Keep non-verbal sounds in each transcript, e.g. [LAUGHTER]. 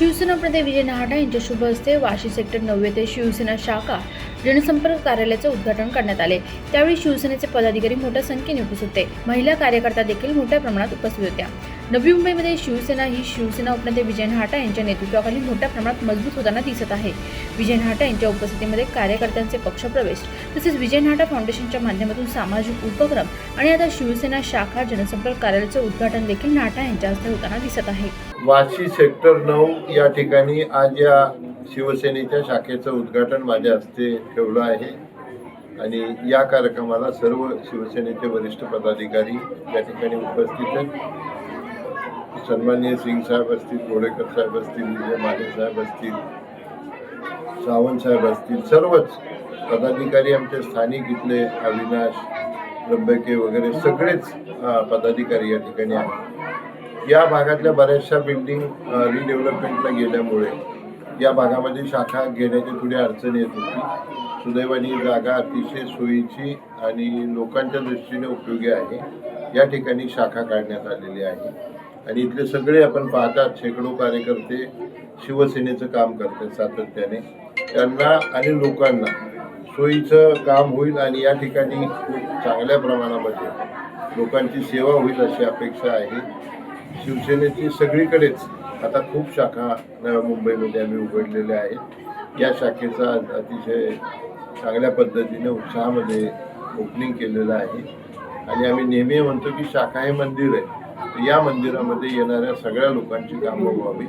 शिवसेना प्रदेश विजय नाहटा यांच्या शुभ हस्ते वाशी सेक्टर नववे ते शिवसेना शाखा जनसंपर्क कार्यालयाचे उद्घाटन करण्यात आले. त्यावेळी शिवसेनेचे पदाधिकारी मोठ्या संख्येने उपस्थित होते. महिला कार्यकर्ता देखील मोठ्या प्रमाणात उपस्थित होत्या. नवी मुंबईमध्ये शिवसेना ही शिवसेना उपनेते विजय हाटा यांच्या नेतृत्वाखाली मोठ्या प्रमाणात मजबूत होताना दिसत आहे. विजय नहाटा यांच्या उपस्थितीमध्ये कार्यकर्त्यांचे पक्षप्रवेश तसेच विजय नहाटा फाउंडेशनच्या माध्यमातून सामाजिक उपक्रम आणि आता शिवसेना शाखा जनसंपर्क कार्यालयाचे उद्घाटन देखील नाटा यांच्या हस्ते होताना दिसत आहे. वाशी सेक्टर नऊ या ठिकाणी आज या शिवसेनेच्या शाखेचं उद्घाटन माझ्या हस्ते ठेवलं आहे. आणि या कार्यक्रमाला सर्व शिवसेनेचे वरिष्ठ पदाधिकारी या ठिकाणी उपस्थित आहेत. सन्मान्य सिंग साहेब असतील गोडेकर साहेब असतील विजय माने साहेब असतील सावंत साहेब असतील सर्वच पदाधिकारी आमचे स्थानिक इथले अविनाश त्र्यंबके वगैरे सगळेच पदाधिकारी या ठिकाणी आहेत. या भागातल्या बऱ्याचशा बिल्डिंग रिडेव्हलपमेंटला गेल्यामुळे या भागामध्ये शाखा घेण्याची थोडी अडचण येत होती. सुदैवानी जागा अतिशय सोयीची आणि लोकांच्या दृष्टीने उपयोगी आहे. या ठिकाणी शाखा काढण्यात आलेली आहे. आणि इथले सगळे आपण पाहतात शेकडो कार्यकर्ते शिवसेनेचं काम करतात सातत्याने. त्यांना आणि लोकांना सोयीचं काम होईल आणि या ठिकाणी खूप चांगल्या प्रमाणामध्ये लोकांची सेवा होईल अशी अपेक्षा आहे. शिवसेनेची सगळीकडेच आता खूप शाखा मुंबईमध्ये आम्ही उघडलेल्या आहेत. या शाखेचा अतिशय चांगल्या पद्धतीने उत्साहामध्ये ओपनिंग केलेलं आहे. आणि आम्ही नेहमी म्हणतो की शाखा हे मंदिर आहे. तर या मंदिरामध्ये येणाऱ्या सगळ्या लोकांची कामं व्हावी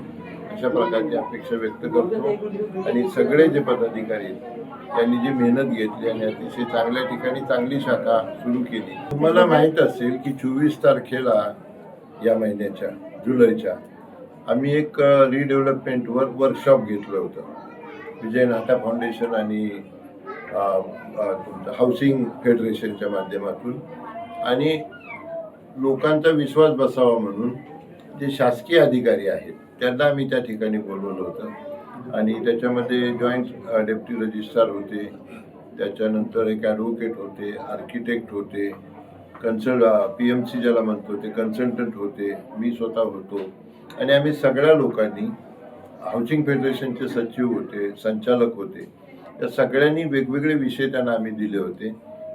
अशा प्रकारची अपेक्षा व्यक्त करतो. आणि सगळे जे पदाधिकारी आहेत त्यांनी जी मेहनत घेतली आणि अतिशय चांगल्या ठिकाणी चांगली शाखा सुरू केली. तुम्हाला माहीत असेल की चोवीस तारखेला या महिन्याच्या जुलैच्या आम्ही एक रिडेव्हलपमेंटवर वर्कशॉप घेतलं होतं. विजय नाटा फाउंडेशन आणि हाऊसिंग फेडरेशनच्या माध्यमातून. आणि लोकांचा विश्वास बसावा म्हणून जे शासकीय अधिकारी आहेत त्यांना आम्ही त्या ठिकाणी बोलवलं होतं. आणि त्याच्यामध्ये जॉईंट डेप्टी रजिस्ट्रार होते. त्याच्यानंतर एक ॲडव्होकेट होते आर्किटेक्ट होते कन्सल्ट पी एम सी ज्याला म्हणतो ते कन्सल्टंट होते. मी स्वतः होतो. आणि आम्ही सगळ्या लोकांनी हाऊसिंग फेडरेशनचे सचिव होते संचालक होते त्या सगळ्यांनी वेगवेगळे विषय त्यांना आम्ही दिले होते.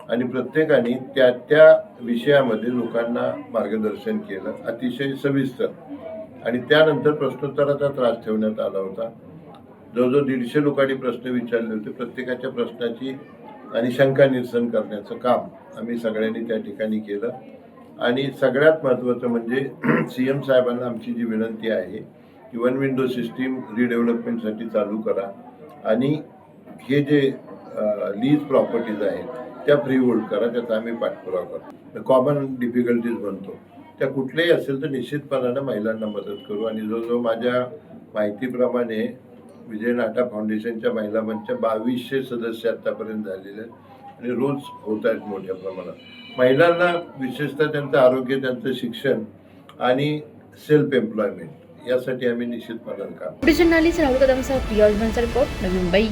आणि प्रत्येकाने त्या त्या विषयामध्ये लोकांना मार्गदर्शन केलं अतिशय सविस्तर. आणि त्यानंतर प्रश्नोत्तराचा त्रास ठेवण्यात आला होता. जवळजवळ दीडशे लोकांनी प्रश्न विचारले होते. प्रत्येकाच्या प्रश्नाची आणि शंका निरसन करण्याचं काम आम्ही सगळ्यांनी त्या ठिकाणी केलं. आणि सगळ्यात महत्त्वाचं म्हणजे [CLEARS THROAT] सी एम साहेबांना आमची जी विनंती आहे की वन विंडो सिस्टीम रिडेव्हलपमेंटसाठी चालू करा. आणि हे जे लीज प्रॉपर्टीज आहेत त्या फ्री होल्ड करा त्याचा आम्ही पाठपुरावा करतो. कॉमन डिफिकल्टीज म्हणतो त्या कुठल्याही असेल तर निश्चितपणानं महिलांना मदत करू. आणि जो जो माझ्या माहितीप्रमाणे विजय नाटा फाउंडेशनच्या महिला मंचच्या बावीसशे सदस्य आत्तापर्यंत झालेले आहेत. आणि रोज होत आहेत मोठ्या प्रमाणात. महिलांना विशेषतः त्यांचं आरोग्य त्यांचं शिक्षण आणि सेल्फ एम्प्लॉयमेंट यासाठी आम्ही निश्चितपणानं काम जर्नलिस्ट राहुल कदमसह प्रिया रिपोर्ट नवी मुंबई.